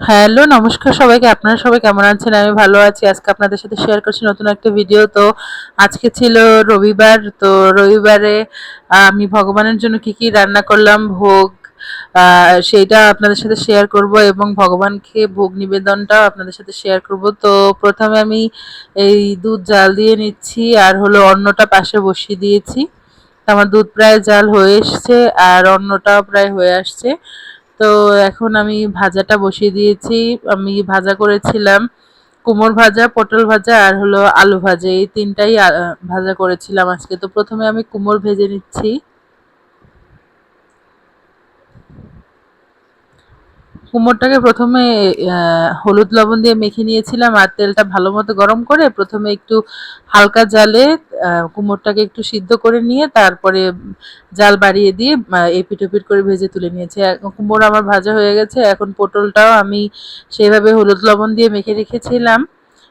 Hello, নমস্কার সবাইকে। আপনারা সবাই কেমন আছেন? আমি ভালো আছি। আজকে আপনাদের সাথে শেয়ার করছি নতুন একটা ভিডিও তো আজকে ছিল রবিবার। তো রবিবারে আমি ভগবানের জন্য কি কি রান্না করলাম, ভোগ সেইটা আপনাদের সাথে শেয়ার করব এবং ভগবানকে ভোগ নিবেদনটাও আপনাদের সাথে শেয়ার করব। তো প্রথমে আমি এই দুধ জাল দিয়ে নিচ্ছি আর হলো অন্নটা পাশে বসিয়ে দিয়েছি। আমার দুধ প্রায় জাল হয়ে এসছে আর অন্নটাও প্রায় হয়ে আসছে। তো এখন আমি ভাজাটা বসিয়ে দিয়েছি। আমি ভাজা করেছিলাম কুমোর ভাজা, পটল ভাজা আর হলো আলু ভাজা। এই তিনটাই ভাজা করেছিলাম আজকে। তো প্রথমে আমি কুমোর ভেজে নিচ্ছি। কুমড়টাকে প্রথমে হলুদ লবণ দিয়ে মেখে নিয়েছিলাম আর তেলটা ভালো মতো গরম করে প্রথমে একটু হালকা জালে আহ, কুমড়টাকে একটু সিদ্ধ করে নিয়ে তারপরে জাল বাড়িয়ে দিয়ে আহ, এপিট ওপিট করে ভেজে তুলে নিয়েছি। কুমড়ো আমার ভাজা হয়ে গেছে। এখন পটলটাও আমি সেভাবে হলুদ লবণ দিয়ে মেখে রেখেছিলাম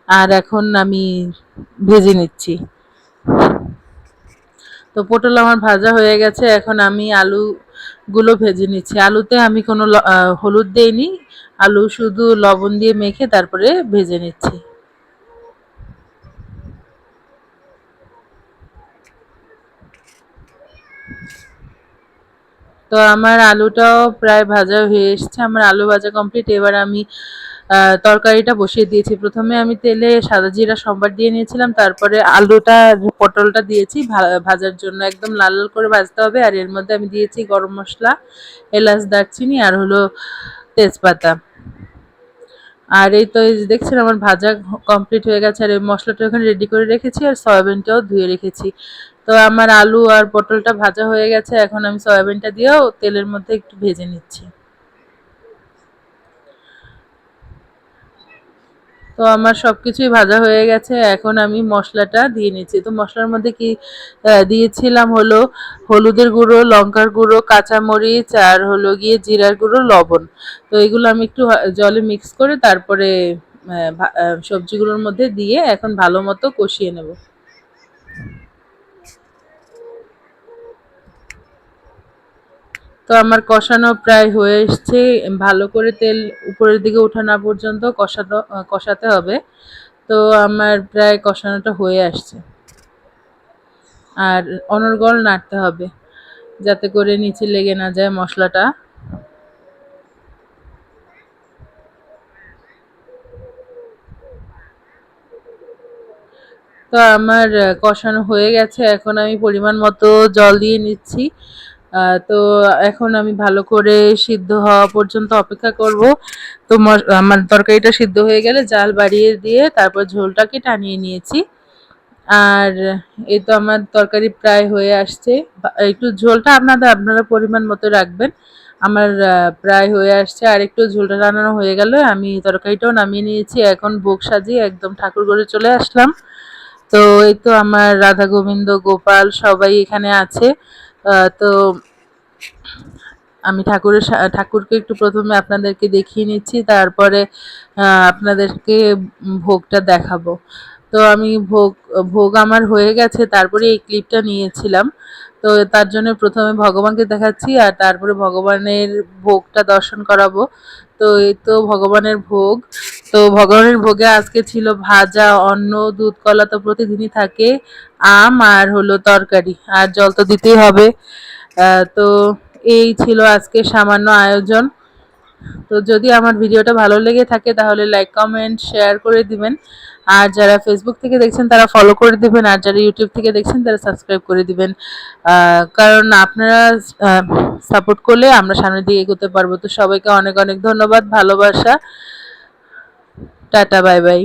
আর এখন আমি ভেজে নিচ্ছি। তো পটল আমার ভাজা হয়ে গেছে। এখন আমি আলু গুলো ভেজে নিচ্ছি। আলুতে আমি কোনো হলুদ দেইনি। আলু শুধু লবণ দিয়ে মেখে তারপরে ভেজে নিচ্ছি। তো আমার আলুটাও প্রায় ভাজা হয়ে এসছে। আমার আলু ভাজা কমপ্লিট এবার আমি তরকারিটা বসিয়ে দিয়েছি। প্রথমে আমি তেলে সাদা জিরা সম্বার দিয়ে নিয়েছিলাম, তারপরে আলুটা, পটলটা দিয়েছি ভাজার জন্য একদম লাল লাল করে ভাজতে হবে, আর এর মধ্যে আমি দিয়েছি গরম মশলা, এলাচ, দারচিনি, আর হলো তেজপাতা। আর এই তো, এই দেখছেন আমার ভাজা কমপ্লিট হয়ে গেছে, আর এই মশলাটা ওখানে রেডি করে রেখেছি, আর সয়াবিনটাও ধুয়ে রেখেছি। তো আমার আলু আর পটলটা ভাজা হয়ে গেছে, এখন আমি সয়াবিনটা দিয়েও তেলের মধ্যে একটু ভেজে নিচ্ছি। তো আমার সব কিছুই ভাজা হয়ে গেছে। এখন আমি মশলাটা দিয়ে নিচ্ছি। তো মশলার মধ্যে কি দিয়েছিলাম হলো হলুদের গুঁড়ো, লঙ্কার গুঁড়ো, কাঁচামরিচ, আর হলো গিয়ে জিরার গুঁড়ো, লবণ। তো এগুলো আমি একটু জলে মিক্স করে তারপরে সবজিগুলোর মধ্যে দিয়ে এখন ভালো মতো কষিয়ে নেব। তো আমার কষানো প্রায় হয়ে এসছে। ভালো করে তেল উপরের দিকে ওঠা না পর্যন্ত কষানো কষাতে হবে। তো আমার প্রায় কষানোটা হয়ে আসছে। আর অনর্গল নাড়তে হবে, যাতে করে নিচে লেগে না যায় মশলাটা। তো আমার কষানো হয়ে গেছে। এখন আমি পরিমাণ মতো জল দিয়ে নিচ্ছি। তো এখন আমি ভালো করে সিদ্ধ হওয়া পর্যন্ত অপেক্ষা করব। তো আমার তরকারিটা সিদ্ধ হয়ে গেলে জাল বাড়িয়ে দিয়ে তারপর ঝোলটাকে টানিয়ে নিয়েছি। আর এই তো আমার তরকারি প্রায় হয়ে আসছে। একটু ঝোলটা আপনাদের, আপনারা পরিমাণ মতো রাখবেন। আমার প্রায় হয়ে আসছে। আর একটু ঝোলটা রান্নানো হয়ে গেল আমি তরকারিটাও নামিয়ে নিয়েছি। এখন ভোগ সাজিয়ে একদম ঠাকুর ঘরে চলে আসলাম। তো এই তো আমার রাধা গোবিন্দ, গোপাল সবাই এখানে আছে। তো আমি ঠাকুরের ঠাকুরকে একটু প্রথমে আপনাদেরকে দেখিয়ে নিচ্ছি, তারপরে আপনাদেরকে ভোগটা দেখাবো। তো আমি ভোগ ভোগ আমার হয়ে গেছে, তারপরে এই ক্লিপটা নিয়েছিলাম। তো তার জন্য প্রথমে ভগবানকে দেখাচ্ছি, আর তারপরে ভগবানের ভোগটা দর্শন করাবো। তো এই তো ভগবানের ভোগ। তো ভগবানের ভোগে আজকে ছিল ভাজা, অন্ন, দুধ, কলা তো প্রতিদিনই থাকে, আম আর হলো তরকারি, আর জল তো দিতেই হবে। তো এই ছিল আজকে সামান্য আয়োজন। তো যদি আমার ভিডিওটা ভালো লেগে থাকে তাহলে লাইক কমেন্ট শেয়ার করে দিবেন। আর যারা ফেসবুক থেকে দেখছেন তারা ফলো করে দিবেন, আর যারা ইউটিউব থেকে দেখছেন তারা সাবস্ক্রাইব করে দিবেন। কারণ আপনারা সাপোর্ট করলে আমরা সামনের দিকে এগোতে পারব। তো সবাইকে অনেক অনেক ধন্যবাদ, ভালোবাসা। Tata bye bye.